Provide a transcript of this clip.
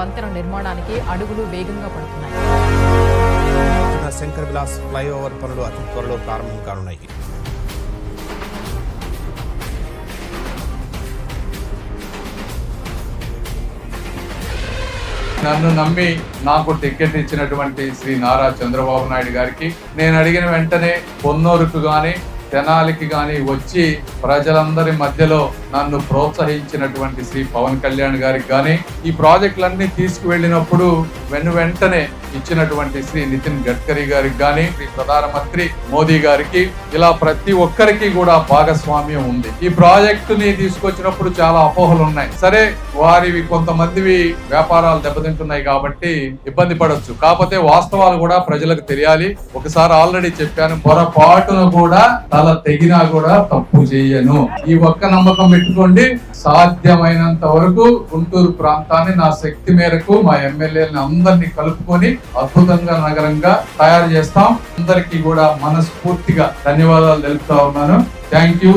వంతెన నిర్మాణానికి అడుగులు వేగంగా పడుతున్నాయి. శంకర్ విలాస్ ఫ్లైఓవర్ పనులు అతి త్వరలో ప్రారంభం కానున్నాయి. నన్ను నమ్మి నాకు టికెట్ ఇచ్చినటువంటి శ్రీ నారా చంద్రబాబు నాయుడు గారికి నేను అడిగిన వెంటనే పొన్నూరుకు గాని తెనాలికి గాని వచ్చి ప్రజలందరి మధ్యలో నన్ను ప్రోత్సహించినటువంటి శ్రీ పవన్ కళ్యాణ్ గారికి కానీ ఈ ప్రాజెక్టులన్నీ తీసుకువెళ్ళినప్పుడు వెను వెంటనే ఇచ్చినటువంటి శ్రీ నితిన్ గడ్కరీ గారికి కానీ శ్రీ ప్రధానమంత్రి మోదీ గారికి ఇలా ప్రతి ఒక్కరికి కూడా భాగస్వామ్యం ఉంది. ఈ ప్రాజెక్టుని తీసుకొచ్చినప్పుడు చాలా అపోహలు ఉన్నాయి. సరే వారివి కొంతమందివి వ్యాపారాలు దెబ్బతింటున్నాయి కాబట్టి ఇబ్బంది పడవచ్చు కాకపోతే వాస్తవాలు కూడా ప్రజలకు తెలియాలి. ఒకసారి ఆల్రెడీ చెప్పాను పొరపాటును కూడా తల తెగినా కూడా తప్పు చేయను. ఈ ఒక్క నమ్మకం పెట్టుకోండి. సాధ్యమైనంత వరకు గుంటూరు ప్రాంతాన్ని నా శక్తి మేరకు మా ఎమ్మెల్యేలని అందరినీ కలుపుకొని అద్భుతంగా నగరంగా తయారు చేస్తాం. అందరికీ కూడా మనస్ఫూర్తిగా ధన్యవాదాలు తెలుపుతా ఉన్నాను. Thank you.